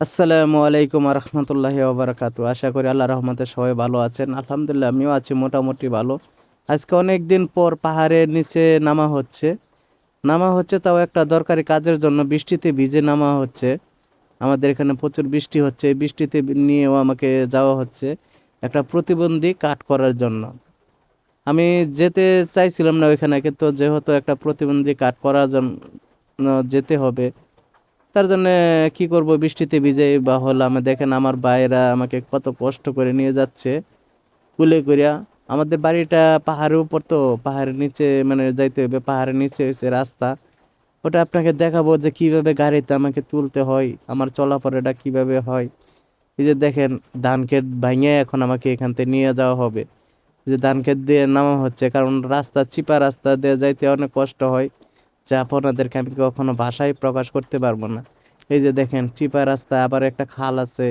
আসসালামু আলাইকুম রহমতুল্লাহি ওবরাকাতু আশা করি আল্লাহ রহমতে সবাই ভালো আছেন। আলহামদুলিল্লাহ আমিও আছি মোটামুটি ভালো। আজকে অনেক দিন পর পাহাড়ের নিচে নামা হচ্ছে। নামা হচ্ছে তাও একটা দরকারি কাজের জন্য। বৃষ্টিতে ভিজে নামা হচ্ছে। আমাদের এখানে প্রচুর বৃষ্টি হচ্ছে। বৃষ্টিতে নিয়েও আমাকে যাওয়া হচ্ছে একটা প্রতিবন্ধী কাট করার জন্য। আমি যেতে চাইছিলাম না ওইখানে, কিন্তু যেহেতু একটা প্রতিবন্ধী কাট করার জন্য যেতে হবে তার জন্য কি করব? বৃষ্টিতে ভিজে বা হল হলাম দেখেন আমার ভাইয়েরা আমাকে কত কষ্ট করে নিয়ে যাচ্ছে, কুলে করিয়া আমাদের বাড়িটা পাহাড়ের উপর তো, পাহাড়ের নিচে মানে যাইতে হবে, পাহাড়ের নিচে হয়েছে রাস্তা। ওটা আপনাকে দেখাবো যে কীভাবে গাড়িতে আমাকে তুলতে হয়, আমার চলাফেরাটা কীভাবে হয়। এই যে দেখেন, ধান ক্ষেত ভাঙিয়ে এখন আমাকে এখান থেকে নিয়ে যাওয়া হবে। যে ধান ক্ষেত দিয়ে নামা হচ্ছে, কারণ রাস্তা, চিপা রাস্তা দিয়ে যাইতে অনেক কষ্ট হয়। যা আপনাদেরকে আমি কখনো ভাষায় প্রকাশ করতে পারব না। এই যে দেখেন, চিপা রাস্তা, আবার একটা খাল আছে।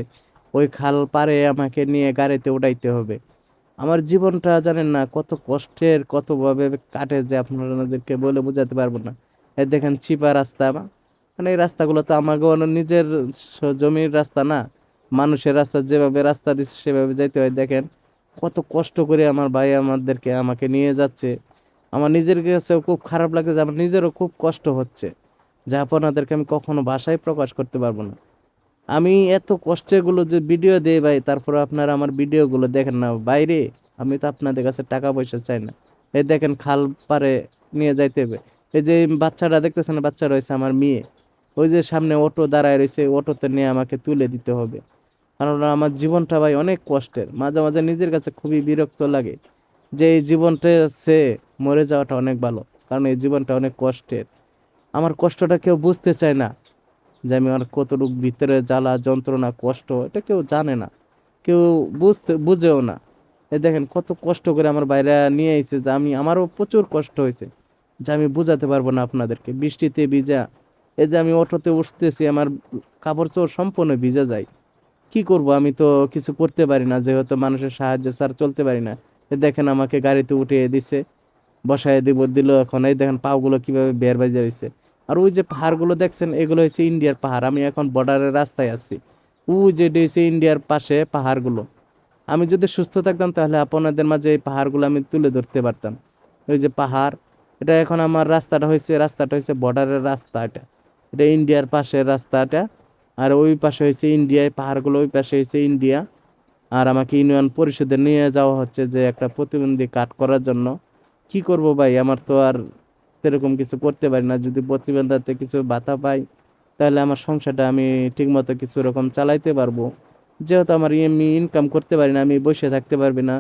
ওই খাল পারে আমাকে নিয়ে গাড়িতে উঠাইতে হবে। আমার জীবনটা জানেন না, কত কষ্টের কতভাবে কাটে যে আপনাদেরকে বলে বোঝাতে পারব না। এই দেখেন, চিপা রাস্তা মানে এই রাস্তাগুলো তো আমাকে নিজের জমির রাস্তা না। মানুষের রাস্তা, যেভাবে রাস্তা দিচ্ছে সেভাবে যাইতে হয়। দেখেন, কত কষ্ট করে আমার ভাই আমাদেরকে আমাকে নিয়ে যাচ্ছে। আমার নিজের কাছেও খুব খারাপ লাগে যে আমার নিজেরও খুব কষ্ট হচ্ছে, যা আপনাদেরকে আমি কখনো ভাষায় প্রকাশ করতে পারব না। আমি এত কষ্টেগুলো যে ভিডিও দিই ভাই, তারপর আপনারা আমার ভিডিওগুলো দেখেন না, বাইরে আমি তো আপনাদের কাছে টাকা পয়সা চাই না। এই দেখেন খাল পারে নিয়ে যাইতে হবে। এই যে বাচ্চাটা দেখতেছেন বাচ্চা রয়েছে আমার মেয়ে। ওই যে সামনে অটো দাঁড়ায় রয়েছে অটোতে নিয়ে আমাকে তুলে দিতে হবে। কারণ আমার জীবনটা ভাই অনেক কষ্টের, মাঝে মাঝে নিজের কাছে খুবই বিরক্ত লাগে। যে এই জীবনটা সে মরে যাওয়াটা অনেক ভালো, কারণ এই জীবনটা অনেক কষ্টের। আমার কষ্টটা কেউ বুঝতে চায় না যে আমি আমার কতটুকু ভিতরে জ্বালা, যন্ত্রণা, কষ্ট, এটা কেউ জানে না। কেউ বুঝতে, বুঝেও না। এই দেখেন কত কষ্ট করে আমার বাইরে নিয়ে এসেছে যে আমি, আমারও প্রচুর কষ্ট হয়েছে যে আমি বোঝাতে পারব না আপনাদেরকে। বৃষ্টিতে ভিজা, এই যে আমি অটোতে উঠতেছি, আমার কাপড় চোপড় সম্পূর্ণ ভিজা যায়। কি করব? আমি তো কিছু করতে পারি না, যেহেতু মানুষের সাহায্য ছাড়া চলতে পারি না। এ দেখেন আমাকে গাড়িতে উঠিয়ে দিছে, বসায় দিব, দিল এখন। এই দেখেন পাগুলো কীভাবে বের বাজে রয়েছে আর ওই যে পাহাড়গুলো দেখছেন, এগুলো হচ্ছে ইন্ডিয়ার পাহাড়। আমি এখন বর্ডারের রাস্তায় আছি। ওই যে হচ্ছে ইন্ডিয়ার পাশে পাহাড়গুলো। আমি যদি সুস্থ থাকতাম তাহলে আপনাদের মাঝে এই পাহাড়গুলো আমি তুলে ধরতে পারতাম। ওই যে পাহাড়, এটা এখন আমার রাস্তাটা হয়েছে রাস্তাটা হয়েছে বর্ডারের রাস্তা এটা। এটা ইন্ডিয়ার পাশের রাস্তাটা। আর ওই পাশে হয়েছে ইন্ডিয়ায় পাহাড়গুলো ওই পাশে হয়েছে ইন্ডিয়া। আর আমাকে ইউনিয়ন পরিষদে নিয়ে যাওয়া হচ্ছে যে একটা প্রতিবন্ধী কাট করার জন্য। কি করব ভাই? আমার তো আর সেরকম কিছু করতে পারি না। যদি প্রতিবন্ধাতে কিছু ভাতা পাই, তাহলে আমার সংসারটা আমি ঠিকমতো কিছু রকম চালাইতে পারব। যেহেতু আমার এমনি ইনকাম করতে পারি না, আমি বসে থাকতে পারবি না।